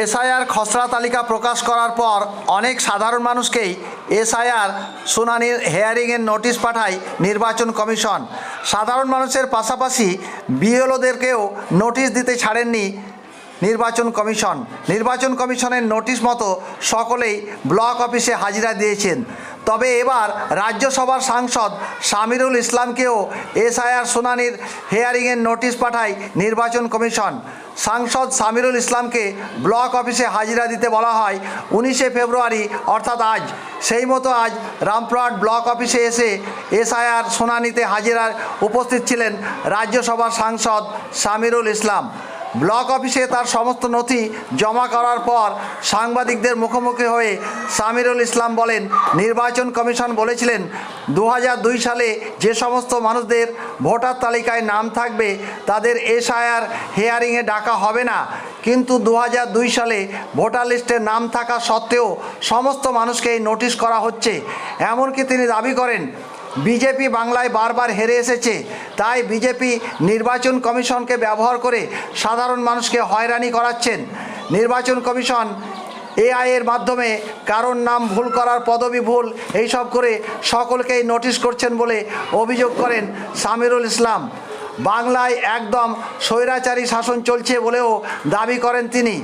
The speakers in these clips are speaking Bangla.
এসআইআর খসড়া তালিকা প্রকাশ করার পর অনেক সাধারণ মানুষকেই এসআইআর শুনানির হেয়ারিংয়ের নোটিশ পাঠায় নির্বাচন কমিশন। সাধারণ মানুষের পাশাপাশি বিএলওদেরকেও নোটিশ দিতে ছাড়েননি নির্বাচন কমিশন। নির্বাচন কমিশনের নোটিশ মতো সকলেই ব্লক অফিসে হাজিরা দিয়েছেন। তবে এবার রাজ্যসভার সাংসদ সামিরুল ইসলামকেও এসআইআর শুনানির হেয়ারিংয়ের নোটিশ পাঠায় নির্বাচন কমিশন। সাংসদ সামিরুল ইসলামকে ব্লক অফিসে হাজিরা দিতে বলা হয় উনিশে ফেব্রুয়ারি, অর্থাৎ আজ। সেই মতো আজ রামপুরহাট ব্লক অফিসে এসে এসআইআর শুনানিতে হাজিরার উপস্থিত ছিলেন রাজ্যসভার সাংসদ সামিরুল ইসলাম। ব্লক অফিসে তার সমস্ত নথি জমা করার পর সাংবাদিকদের মুখোমুখি হয়ে সামিরুল ইসলাম বলেন, নির্বাচন কমিশন বলেছিলেন দু সালে যে সমস্ত মানুষদের ভোটার তালিকায় নাম থাকবে, তাদের এসআইআর হেয়ারিংয়ে ডাকা হবে না। কিন্তু দু সালে ভোটার লিস্টে নাম থাকা সত্ত্বেও সমস্ত মানুষকে এই নোটিশ করা হচ্ছে। এমনকি তিনি দাবি করেন বিজেপি বাংলায় বারবার হেরে এসেছে। তাই বিজেপি নির্বাচন কমিশনকে ব্যবহার করে সাধারণ মানুষকে হয়রানি করাচ্ছেন। নির্বাচন কমিশন এআইয়ের মাধ্যমে কারোর নাম ভুল করার পদবি ভুল এইসব করে সকলকেই নোটিশ করছেন বলে অভিযোগ করেন সামিরুল ইসলাম। বাংলায় একদম স্বৈরাচারী শাসন চলছে বলেও দাবি করেন তিনি।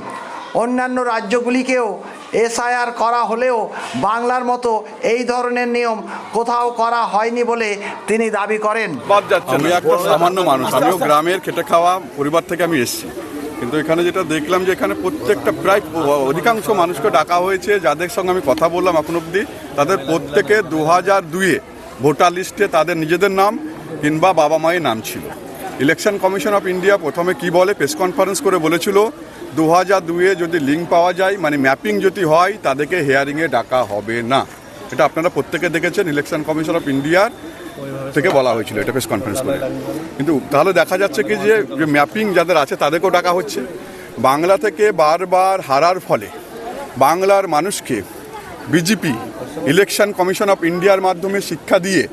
অন্যান্য রাজ্যগুলিকেও এসআইআর করা হলেও বাংলার মতো এই ধরনের নিয়ম কোথাও করা হয়নি বলে তিনি দাবি করেন। আমি একটা সামান্য মানুষ আমিও গ্রামের খেটে খাওয়া পরিবার থেকে আমি এসেছি। কিন্তু এখানে যেটা দেখলাম যে এখানে প্রত্যেকটা প্রায় অধিকাংশ মানুষকে ডাকা হয়েছে যাদের সঙ্গে আমি কথা বললাম এখন অবধি তাদের প্রত্যেকে দু হাজার দুইয়ে ভোটার লিস্টে তাদের নিজেদের নাম কিংবা বাবা মায়ের নাম ছিল। ইলেকশন কমিশন অফ ইন্ডিয়া প্রথমে কি বলে প্রেস কনফারেন্স করে বলেছিল দু হাজার দুয়ে যদি লিঙ্ক পাওয়া যায় মানে ম্যাপিং যদি হয়, তাদেরকে হেয়ারিংয়ে ডাকা হবে না। এটা আপনারা প্রত্যেকে দেখেছেন ইলেকশন কমিশন অফ ইন্ডিয়ার থেকে বলা হয়েছিল, এটা প্রেস কনফারেন্স করে। কিন্তু তাহলে দেখা যাচ্ছে কি যে ম্যাপিং যাদের আছে, তাদেরকেও ডাকা হচ্ছে। বাংলা থেকে বারবার হারার ফলে বাংলার মানুষকে বিজেপি ইলেকশন কমিশন অফ ইন্ডিয়ার মাধ্যমে শিক্ষা দিয়ে,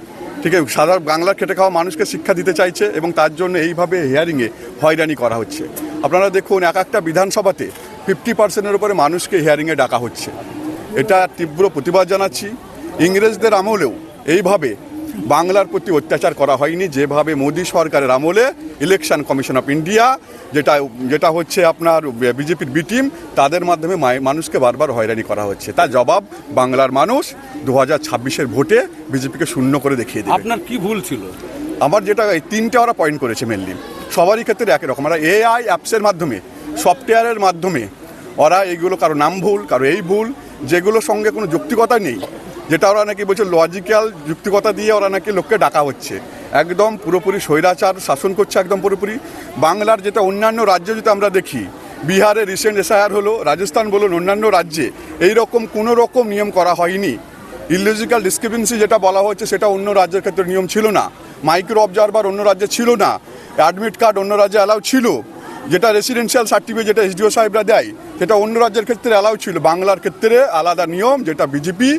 ঠিক আছে সাধারণ বাংলার খেটে খাওয়া মানুষকে শিক্ষা দিতে চাইছে এবং তার জন্য এইভাবে হিয়ারিংয়ে হয়রানি করা হচ্ছে। আপনারা দেখুন, এক একটা বিধানসভাতে ফিফটি পার্সেন্টের উপরে মানুষকে হিয়ারিংয়ে ডাকা হচ্ছে। এটা তীব্র প্রতিবাদ জানাচ্ছি। ইংরেজদের আমলেও এইভাবে বাংলার প্রতি অত্যাচার করা হয়নি। যেভাবে মোদী সরকারের আমলে ইলেকশন কমিশন অফ ইন্ডিয়া যেটা যেটা হচ্ছে আপনার বিজেপির বি টিম তাদের মাধ্যমে মানুষকে বারবার হয়রানি করা হচ্ছে। তার জবাব বাংলার মানুষ দু হাজার ভোটে বিজেপিকে শূন্য করে দেখিয়ে দেবে। আপনার কি ভুল ছিল? আমার যেটা এই তিনটে ওরা পয়েন্ট করেছে মেনলি সবারই ক্ষেত্রে একই রকম। ওরা এআই অ্যাপসের মাধ্যমে সফটওয়্যারের মাধ্যমে ওরা এইগুলো কারও নাম ভুল, কারও এই ভুল, যেগুলোর সঙ্গে কোনো যুক্তিকতা নেই, যেটা ওরা নাকি বলছে লজিক্যাল যুক্তিকতা দিয়ে ওরা নাকি লোককে ডাকা হচ্ছে। একদম পুরোপুরি স্বৈরাচার শাসন করছে একদম পুরোপুরি। বাংলার যেটা অন্যান্য রাজ্যে যদি আমরা দেখি, বিহারে রিসেন্ট এসআইআর হলো, রাজস্থান বলুন, অন্যান্য রাজ্যে এই রকম কোনো রকম নিয়ম করা হয়নি। ইলজিক্যাল ডিসক্রিপেন্সি যেটা বলা হচ্ছে সেটা অন্য রাজ্যের ক্ষেত্রে নিয়ম ছিল না। মাইক্রো অবজারভার অন্য রাজ্যে ছিল না। অ্যাডমিট কার্ড অন্য রাজ্যে অ্যালাউ ছিল। যেটা রেসিডেন্সিয়াল সার্টিফিকেট যেটা এসডিও সাহেবরা দেয়, সেটা অন্য রাজ্যের ক্ষেত্রে অ্যালাউ ছিল। বাংলার ক্ষেত্রে আলাদা নিয়ম, যেটা বিজেপি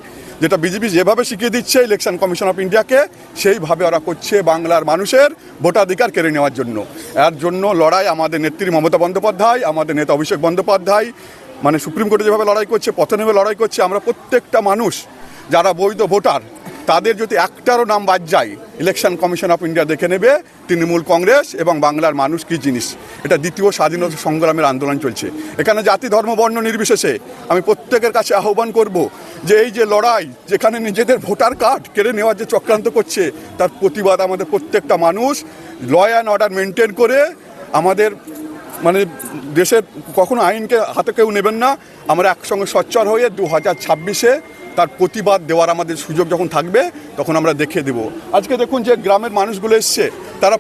যেটা বিজেপি যেভাবে শিখিয়ে দিচ্ছে ইলেকশন কমিশন অফ ইন্ডিয়াকে সেইভাবে ওরা করছে বাংলার মানুষের ভোটাধিকার কেড়ে নেওয়ার জন্য। এর জন্য লড়াই আমাদের নেত্রী মমতা বন্দ্যোপাধ্যায়, আমাদের নেতা অভিষেক বন্দ্যোপাধ্যায় মানে সুপ্রিম কোর্টে যেভাবে লড়াই করছে পথে নেমে লড়াই করছে, আমরা প্রত্যেকটা মানুষ, যারা বৈধ ভোটার তাদের যদি একটারও নাম বাদ যায় ইলেকশন কমিশন অফ ইন্ডিয়া দেখে নেবে, তৃণমূল কংগ্রেস এবং বাংলার মানুষ কী জিনিস? এটা দ্বিতীয় স্বাধীনতা সংগ্রামের আন্দোলন চলছে। এখানে জাতি, ধর্ম, বর্ণ নির্বিশেষে আমি প্রত্যেকের কাছে আহ্বান করব যে এই যে লড়াই, যেখানে নিজেদের ভোটার কার্ড কেড়ে নেওয়ার যে চক্রান্ত করছে, তার প্রতিবাদ আমাদের প্রত্যেকটা মানুষ ল অ্যান্ড অর্ডার মেনটেন করে আমাদের মানে দেশের কখনো আইনকে হাতে কেউ নেবেন না। আমরা একসঙ্গে সচ্চর হয়ে দু হাজার ছাব্বিশে তার প্রতিবাদ দেওয়ার আমাদের সুযোগ যখন থাকবে, তখন আমরা দেখিয়ে দেব। আজকে দেখুন যে গ্রামের মানুষগুলো এসছে। তারা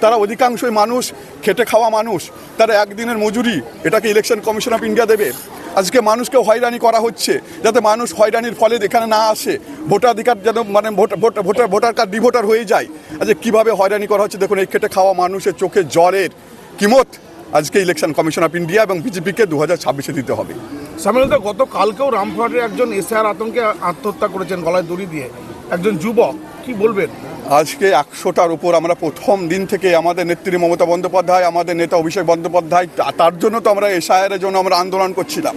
তারা অধিকাংশই মানুষ, খেটে খাওয়া মানুষ। তারা একদিনের মজুরি, এটাকে ইলেকশন কমিশন অফ ইন্ডিয়া দেবে। আজকে মানুষকে হয়রানি করা হচ্ছে, যাতে মানুষ হয়রানির ফলে এখানে না আসে। ভোটাধিকার যেন মানে vote- vote- voter voter card D voter হয়ে যায়। আজকে কীভাবে হয়রানি করা হচ্ছে? দেখুন, এই খেটে খাওয়া মানুষের চোখে জ্বরের কিমত। আজকে ইলেকশন কমিশন অফ ইন্ডিয়া এবং বিজেপিকে দু হাজার ছাব্বিশে দিতে হবে। সামিলদা গত কালকেও রামপুরহাটের একজন এসআর আতঙ্কে আত্মহত্যা করেছেন গলায় দড়ি দিয়ে। একজন যুবক কি বলবেন? আজকে একশোটার উপর আমরা প্রথম দিন থেকে আমাদের নেত্রী মমতা বন্দ্যোপাধ্যায় আমাদের নেতা অভিষেক বন্দ্যোপাধ্যায় তার জন্য তো আমরা এসআইয়ের জন্য আমরা আন্দোলন করছিলাম।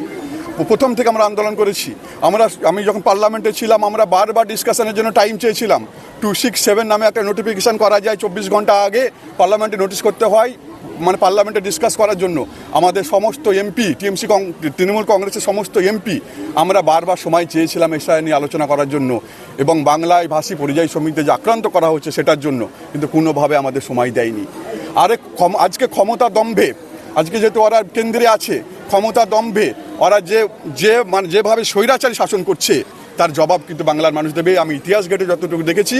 প্রথম থেকে আমরা আন্দোলন করেছি। আমরা আমি যখন পার্লামেন্টে ছিলাম আমরা বারবার ডিসকাশনের জন্য টাইম চেয়েছিলাম। টু সিক্স সেভেন নামে একটা নোটিফিকেশন করা যায় চব্বিশ ঘণ্টা আগে পার্লামেন্টে নোটিশ করতে হয়। মানে পার্লামেন্টে ডিসকাস করার জন্য আমাদের সমস্ত এমপি টিএমসি তৃণমূল কংগ্রেসের সমস্ত এমপি আমরা বারবার সময় চেয়েছিলাম এসআই নিয়ে আলোচনা করার জন্য এবং বাংলায় ভাষী পরিযায়ী শ্রমিকদের যে আক্রান্ত করা হচ্ছে সেটার জন্য, কিন্তু কোনোভাবে আমাদের সময় দেয়নি। ক্ষম- আজকে ক্ষমতা দম্ভে, আজকে যেহেতু ওরা কেন্দ্রে আছে, ক্ষমতা দম্ভে, ওরা যে যে মানে যেভাবে স্বৈরাচারী শাসন করছে তার জবাব কিন্তু বাংলার মানুষ দেবে। আমি ইতিহাস ঘেটে যতটুকু দেখেছি,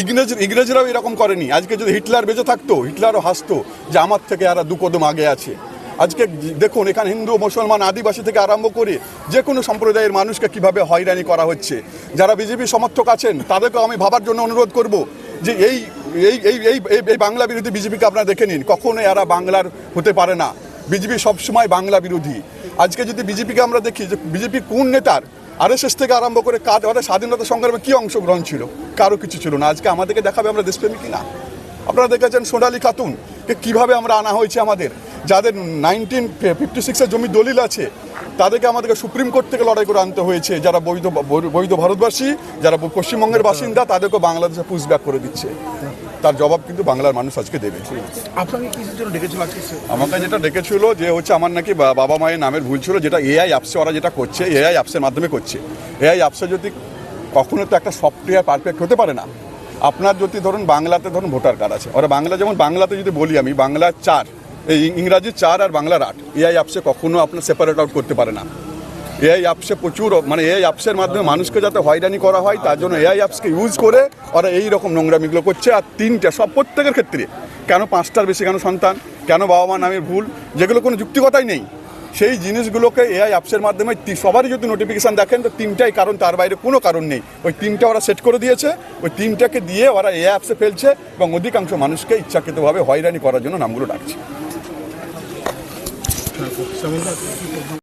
ইংরেজ ইংরেজরাও এরকম করেনি। আজকে যদি হিটলার বেঁচে থাকতো, হিটলারও হাসতো যে আমার থেকে এরা দু কদম আগে আছে। আজকে দেখুন, এখানে হিন্দু, মুসলমান, আদিবাসী থেকে আরম্ভ করে যে কোনো সম্প্রদায়ের মানুষকে কীভাবে হয়রানি করা হচ্ছে। যারা বিজেপি সমর্থক আছেন, তাদেরকেও আমি ভাবার জন্য অনুরোধ করব যে এই এই এই এই বাংলা বিরোধী বিজেপিকে আপনারা দেখে নিন। কখনো এরা বাংলার হতে পারে না। বিজেপি সবসময় বাংলা বিরোধী। আজকে যদি বিজেপিকে আমরা দেখি যে বিজেপি কোন নেতার আরএসএস থেকে আরম্ভ করে কাজ ওদের স্বাধীনতা সংগ্রামে কি অংশগ্রহণ ছিল? কারও কিছু ছিল না। আজকে আমাদেরকে দেখাবে আমরা দেশপ্রেমী কিনা? আপনারা দেখেছেন সোনালী খাতুন কে কীভাবে আমরা আনা হয়েছে আমাদের। যাদের নাইনটিন ফিফটি সিক্সের জমি দলিল আছে, তাদেরকে আমাদেরকে সুপ্রিম কোর্ট থেকে লড়াই করে আনতে হয়েছে। যারা বৈধ বৈধ ভারতবাসী, যারা পশ্চিমবঙ্গের বাসিন্দা, তাদেরকে বাংলাদেশে পুষব্যাক করে দিচ্ছে। তার জবাব কিন্তু বাংলার মানুষ আজকে দেবে। আমাকে যেটা ডেকেছিল যে হচ্ছে আমার নাকি বাবা মায়ের নামের ভুল ছিল যেটা এআই অ্যাপসে ওরা যেটা করছে এআই অ্যাপসের মাধ্যমে করছে। এআই অ্যাপসে যদি কখনো তো একটা সফটওয়্যার পারফেক্ট হতে পারে না। আপনার যদি ধরুন বাংলাতে ধরুন ভোটার কার্ড আছে ওরা বাংলা যেমন বাংলাতে যদি বলি আমি বাংলা চার এই ইংরাজি চার আর বাংলার আট এআই অ্যাপসে কখনো আপনার সেপারেট আউট করতে পারে না। এআই অ্যাপসে প্রচুর মানে এআই অ্যাপসের মাধ্যমে মানুষকে যাতে হয়রানি করা হয়, তার জন্য এআই অ্যাপসকে ইউজ করে ওরা এই রকম নোংরামিগুলো করছে। আর তিনটা, সব প্রত্যেকের ক্ষেত্রে। কেন পাঁচটার বেশি কেন সন্তান? কেন বাবা মা নামের ভুল? যেগুলো কোনো যুক্তিকতাই নেই। সেই জিনিসগুলোকে এআই অ্যাপসের মাধ্যমে সবারই যদি নোটিফিকেশান দেখেন, তো তিনটাই কারণ, তার বাইরে কোনো কারণ নেই। ওই তিনটা ওরা সেট করে দিয়েছে। ওই তিনটাকে দিয়ে ওরা এআই অ্যাপসে ফেলছে এবং অধিকাংশ মানুষকে ইচ্ছাকৃতভাবে হয়রানি করার জন্য নামগুলো ডাকছে।